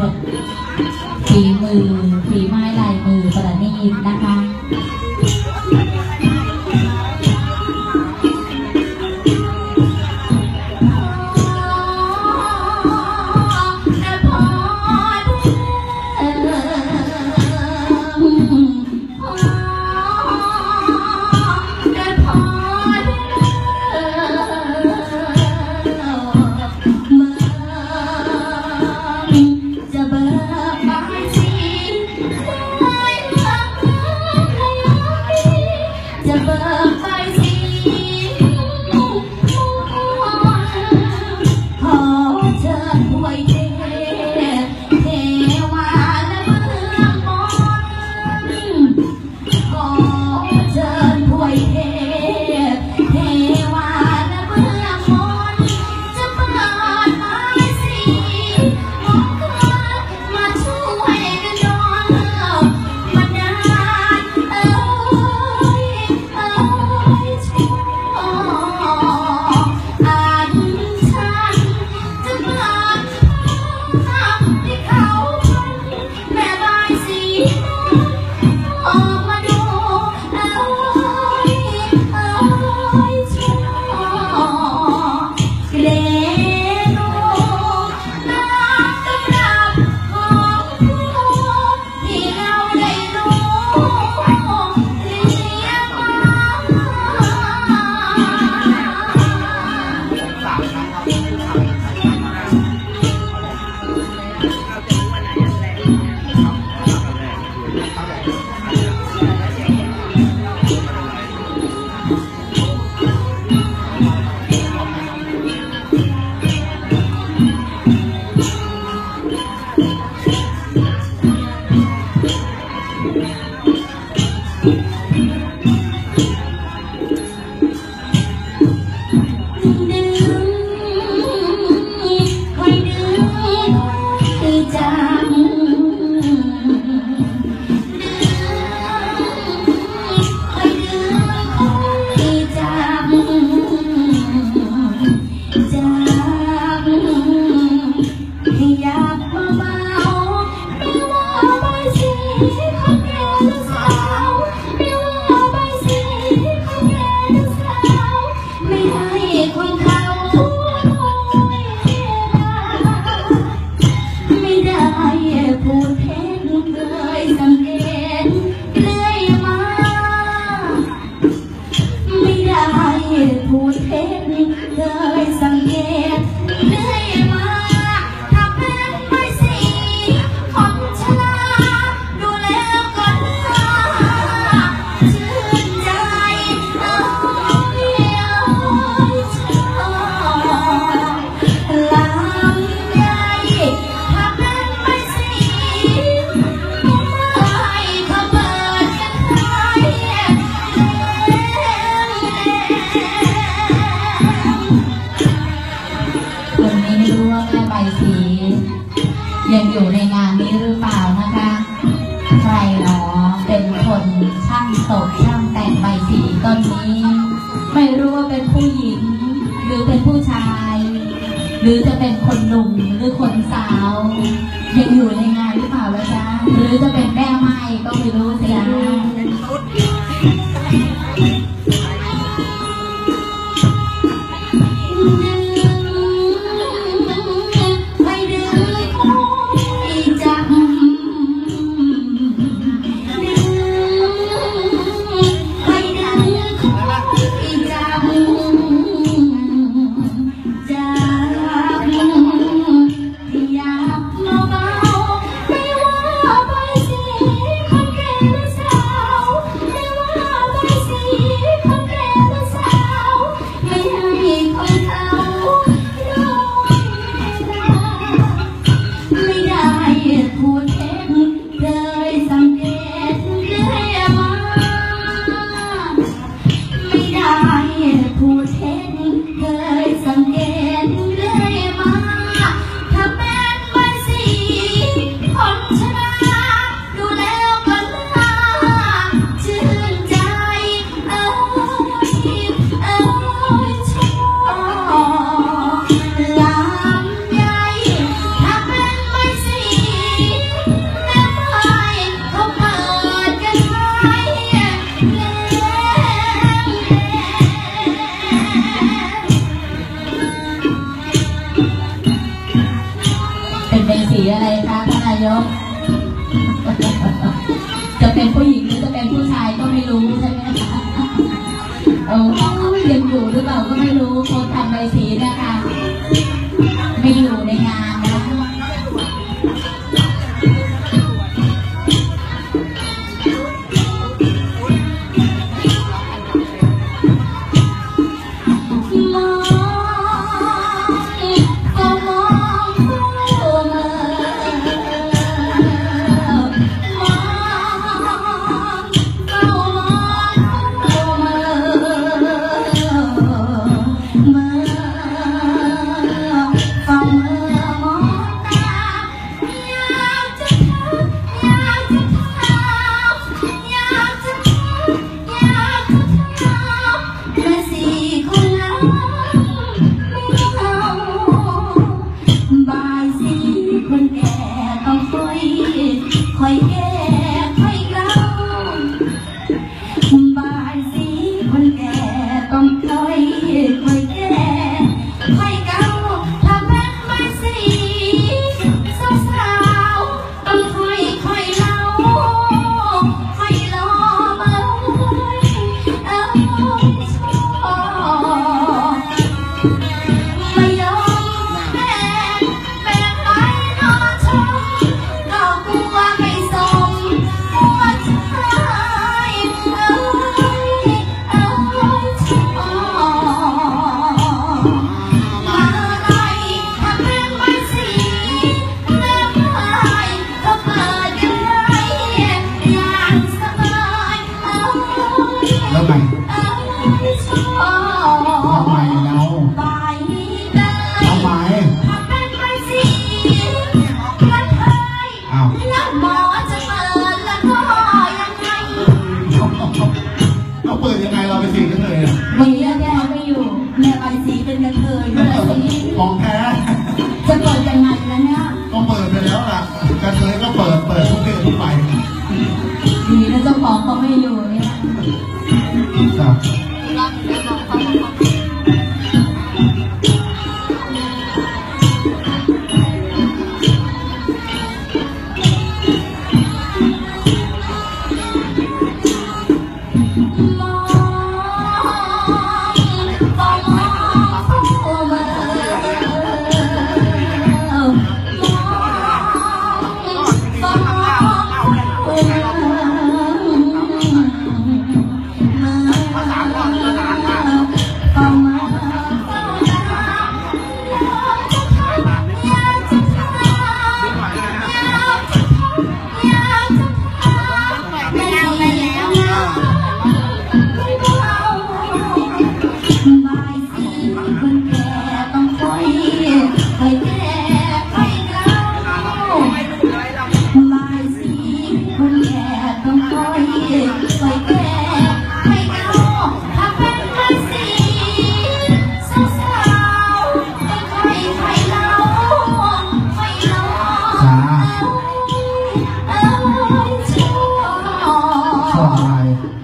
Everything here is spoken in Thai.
คนฝีมือ จะเบอ ผู้หญิง หรือเป็นผู้ชาย หรือจะเป็นคนหนุ่มหรือคนสาวยังอยู่ในงานหรือเปล่าล่ะจ๊ะหรือจะเป็นแม่ไม้ก็ไม่รู้สิจ๊ะ อะไรคะทนายก จะเป็นผู้หญิงหรือจะเป็นผู้ชายก็ไม่รู้ใช่ไหมคะโอ้เรียนอยู่หรือเปล่าก็ไม่รู้เขาทำใบสีนะคะ ครับ我们。Bye.